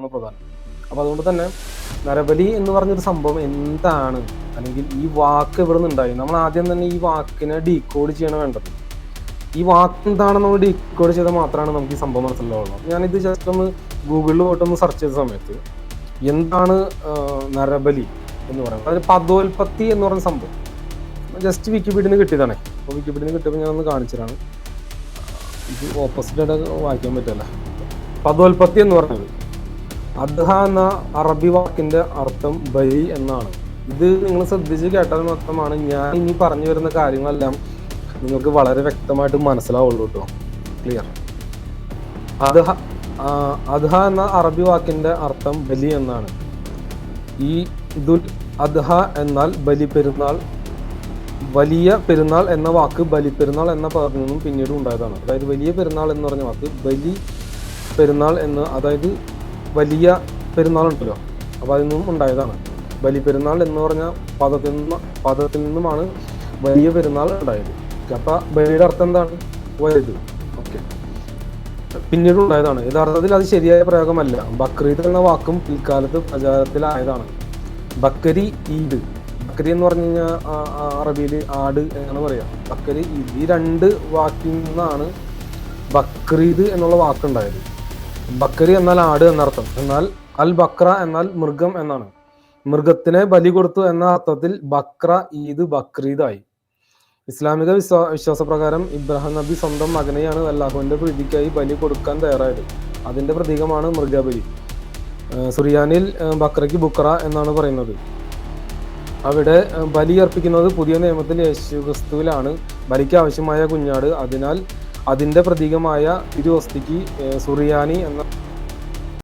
എന്നുള്ളതാണ് പ്രധാനം. അപ്പോൾ അതുകൊണ്ട് തന്നെ നരബലി എന്ന് പറഞ്ഞൊരു സംഭവം എന്താണ്? അല്ലെങ്കിൽ ഈ വാക്ക് ഇവിടെ നിന്നുണ്ടായി നമ്മൾ ആദ്യം തന്നെ ഈ വാക്കിനെ ഡീകോഡ് ചെയ്യണം വേണ്ടത്. ഈ വാക്ക് എന്താണെന്ന് നമ്മൾ ഡീകോഡ് ചെയ്താൽ മാത്രമാണ് നമുക്ക് ഈ സംഭവം മനസ്സിലാവുള്ളൂ. ഞാനിത് ജസ്റ്റ് ഒന്ന് ഗൂഗിളിൽ പോയിട്ടൊന്ന് സെർച്ച് ചെയ്ത സമയത്ത് എന്താണ് നരബലി എന്ന് പറയുന്നത്? അതായത് പദോൽപത്തി എന്ന് പറയുന്ന സംഭവം. ജസ്റ്റ് വിക്കിപീഡിയിൽ നിന്ന് കിട്ടിയതാണ്. അപ്പോൾ വിക്കിപീഡിയന്ന് കിട്ടിയപ്പോൾ ഞാനൊന്ന് കാണിച്ചതാണ് ഇത് ഓപ്പോസിറ്റ് ആയിട്ട് വായിക്കാൻ പറ്റില്ല. പദോൽപത്തി എന്ന് പറഞ്ഞത്. അദ്ഹ എന്ന അറബി വാക്കിന്റെ അർത്ഥം ബലി എന്നാണ്. ഇത് നിങ്ങൾ ശ്രദ്ധിച്ച് കേട്ടാൽ മാത്രമാണ് ഞാൻ ഇനി പറഞ്ഞു വരുന്ന കാര്യങ്ങളെല്ലാം നിങ്ങൾക്ക് വളരെ വ്യക്തമായിട്ട് മനസ്സിലാവുള്ളൂ കേട്ടോ ക്ലിയർ അദ്ഹ അദ്ഹ എന്ന അറബി വാക്കിന്റെ അർത്ഥം ബലി എന്നാണ്. ഈ ദുൽ അദ്ഹ എന്നാൽ ബലി പെരുന്നാൾ വലിയ പെരുന്നാൾ എന്ന വാക്ക് ബലി പെരുന്നാൾ എന്ന പദത്തിൽ നിന്നും പിന്നീട് ഉണ്ടായതാണ്. അതായത് വലിയ പെരുന്നാൾ എന്ന് പറഞ്ഞ വാക്ക് ബലി പെരുന്നാൾ എന്ന് അതായത് വലിയ പെരുന്നാളുണ്ടല്ലോ. അപ്പോൾ അതിൽ നിന്നും ഉണ്ടായതാണ്. ബലി പെരുന്നാൾ എന്ന് പറഞ്ഞ പദത്തിൽ നിന്ന് പദത്തിൽ നിന്നുമാണ് വലിയ പെരുന്നാൾ ഉണ്ടായത്. അപ്പോൾ ബലിയുടെ അർത്ഥം എന്താണ്? വലുത്. ഓക്കെ. പിന്നീട് ഉണ്ടായതാണ്. യഥാർത്ഥത്തിൽ അത് ശരിയായ പ്രയോഗമല്ല. ബക്രീദ് എന്ന വാക്കും പിൽക്കാലത്ത് പ്രചാരത്തിലായതാണ്. ബക്കരി ഈദ്. ബക്കരി എന്ന് പറഞ്ഞു കഴിഞ്ഞാൽ അറബിയിൽ ആട് എന്നാണ് പറയാ. ബക്കരി ഈദ്. ഈ രണ്ട് വാക്കിൽ നിന്നാണ് ബക്രീദ് എന്നുള്ള വാക്കുണ്ടായത്. ബക്കരി എന്നാൽ ആട് എന്നർത്ഥം. എന്നാൽ അൽ ബക്ര എന്നാൽ മൃഗം എന്നാണ്. മൃഗത്തിനെ ബലി കൊടുത്തു എന്ന അർത്ഥത്തിൽ ബക്ര ഈദ് ബക്രീദായി. ഇസ്ലാമിക വിശ്വാ വിശ്വാസപ്രകാരം ഇബ്രാഹിം നബി സ്വന്തം മകനെയാണ് അല്ലാഹുവിന്റെ പ്രീതിക്കായി ബലി കൊടുക്കാൻ തയ്യാറായത്. അതിന്റെ പ്രതീകമാണ് മൃഗബലി. സുറിയാനിൽ ബക്രയ്ക്ക് ബുക്ര എന്നാണ് പറയുന്നത്. അവിടെ ബലി അർപ്പിക്കുന്നത് പുതിയ നിയമത്തിൽ യേശു ക്രിസ്തുവിലാണ് ബലിക്ക് ആവശ്യമായ കുഞ്ഞാട്. അതിനാൽ അതിന്റെ പ്രതീകമായ തിരുവസ്തിക്ക് സുറിയാനി എന്ന